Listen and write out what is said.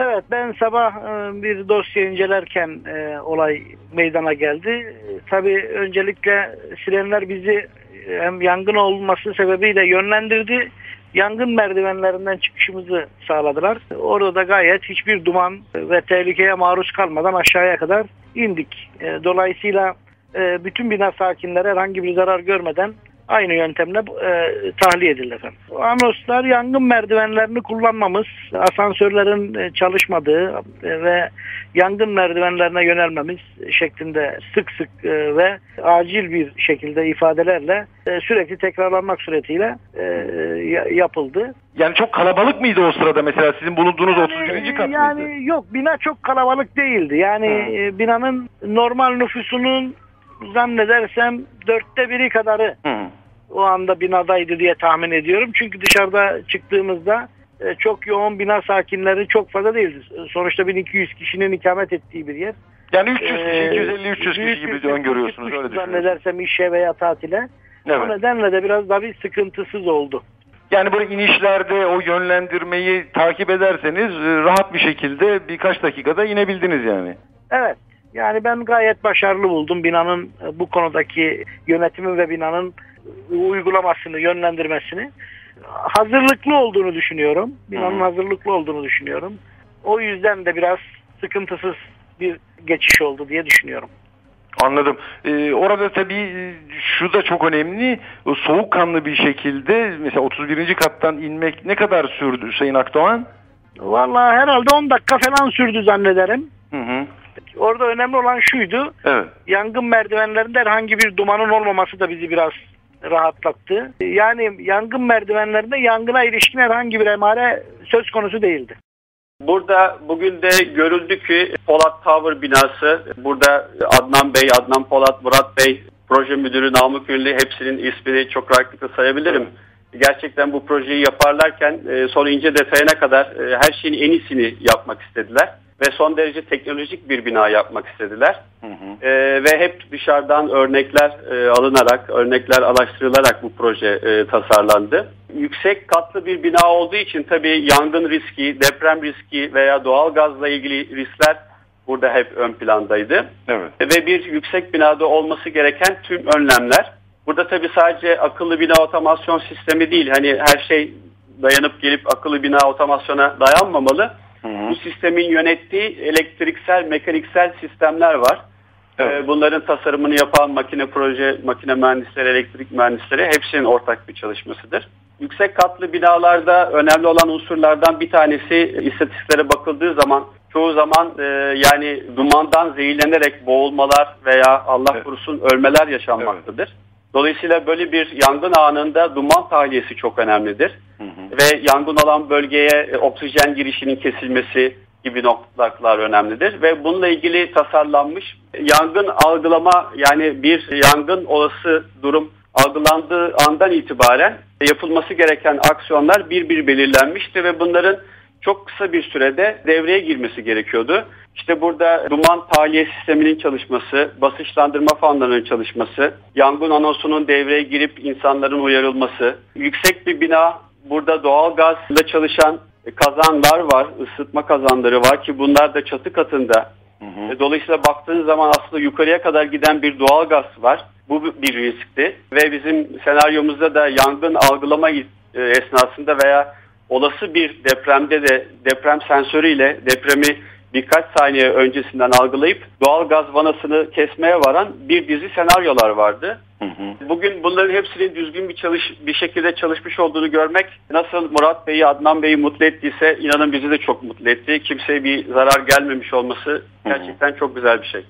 Evet ben sabah e, bir dosya incelerken e, olay meydana geldi. E, tabii öncelikle sirenler bizi hem yangın olması sebebiyle yönlendirdi. Yangın merdivenlerinden çıkışımızı sağladılar. Orada da gayet hiçbir duman ve tehlikeye maruz kalmadan aşağıya kadar indik. Dolayısıyla bütün bina sakinleri herhangi bir zarar görmeden aynı yöntemle e, tahliye edildi efendim. Anoslar yangın merdivenlerini kullanmamız, asansörlerin e, çalışmadığı e, ve yangın merdivenlerine yönelmemiz şeklinde sık sık e, ve acil bir şekilde ifadelerle e, sürekli tekrarlanmak suretiyle e, yapıldı. Yani çok kalabalık mıydı o sırada mesela sizin bulunduğunuz yani, 31. kat yani mıydı? Yani yok bina çok kalabalık değildi. Yani hmm. binanın normal nüfusunun zannedersem dörtte biri kadarı hmm. o anda binadaydı diye tahmin ediyorum. Çünkü dışarıda çıktığımızda e, çok yoğun bina sakinleri çok fazla değildi. Sonuçta 1200 kişinin ikamet ettiği bir yer. Yani 300 kişi, ee, 250-300 kişi gibi öngörüyorsunuz öyle Zannedersem işe veya tatile. Evet. O nedenle de biraz daha bir sıkıntısız oldu. Yani böyle inişlerde o yönlendirmeyi takip ederseniz e, rahat bir şekilde birkaç dakikada inebildiniz yani. Evet. Yani ben gayet başarılı buldum binanın e, bu konudaki yönetimi ve binanın uygulamasını, yönlendirmesini. Hazırlıklı olduğunu düşünüyorum. Binanın hazırlıklı olduğunu düşünüyorum. O yüzden de biraz sıkıntısız bir geçiş oldu diye düşünüyorum. Anladım. Ee, orada tabii e, şu da çok önemli. Soğukkanlı bir şekilde mesela 31. kattan inmek ne kadar sürdü Sayın Akdoğan? Vallahi herhalde 10 dakika falan sürdü zannederim. Orada önemli olan şuydu. Evet. Yangın merdivenlerinde herhangi bir dumanın olmaması da bizi biraz rahatlattı. Yani yangın merdivenlerinde yangına ilişkin herhangi bir emare söz konusu değildi. Burada bugün de görüldü ki Polat Tower binası, burada Adnan Bey, Adnan Polat, Murat Bey, proje müdürü Namık Ünlü hepsinin ismini çok rahatlıkla sayabilirim. Gerçekten bu projeyi yaparlarken e, son ince detayına kadar e, her şeyin en iyisini yapmak istediler ve son derece teknolojik bir bina yapmak istediler. Hı hı. E, ve hep dışarıdan örnekler e, alınarak, örnekler araştırılarak bu proje e, tasarlandı. Yüksek katlı bir bina olduğu için tabii yangın riski, deprem riski veya doğal gazla ilgili riskler burada hep ön plandaydı. Evet. Ve bir yüksek binada olması gereken tüm önlemler. Burada tabii sadece akıllı bina otomasyon sistemi değil, hani her şey dayanıp gelip akıllı bina otomasyona dayanmamalı Hı hı. Bu sistemin yönettiği elektriksel, mekaniksel sistemler var. Evet. Ee, bunların tasarımını yapan makine proje, makine mühendisleri, elektrik mühendisleri hepsinin ortak bir çalışmasıdır. Yüksek katlı binalarda önemli olan unsurlardan bir tanesi istatistiklere bakıldığı zaman çoğu zaman e, yani dumandan zehirlenerek boğulmalar veya Allah korusun ölmeler yaşanmaktadır. Evet. Dolayısıyla böyle bir yangın anında duman tahliyesi çok önemlidir. Hı hı. Ve yangın olan bölgeye e, oksijen girişinin kesilmesi gibi noktalar önemlidir. Ve bununla ilgili tasarlanmış yangın algılama yani bir yangın olası durum algılandığı andan itibaren yapılması gereken aksiyonlar bir bir belirlenmişti ve bunların çok kısa bir sürede devreye girmesi gerekiyordu. İşte burada duman tahliye sisteminin çalışması, basınçlandırma fanlarının çalışması, yangın anonsunun devreye girip insanların uyarılması, yüksek bir bina burada doğal gazla çalışan kazanlar var, ısıtma kazanları var ki bunlar da çatı katında. Hı hı. Dolayısıyla baktığınız zaman aslında yukarıya kadar giden bir doğal gaz var. Bu bir riskti ve bizim senaryomuzda da yangın algılama e, esnasında veya olası bir depremde de deprem sensörüyle depremi birkaç saniye öncesinden algılayıp doğal gaz vanasını kesmeye varan bir dizi senaryolar vardı. Hı hı. Bugün bunların hepsinin düzgün bir çalış bir şekilde çalışmış olduğunu görmek nasıl Murat Bey'i, Adnan Bey'i mutlu ettiyse inanın bizi de çok mutlu etti. Kimseye bir zarar gelmemiş olması gerçekten hı çok güzel bir şey.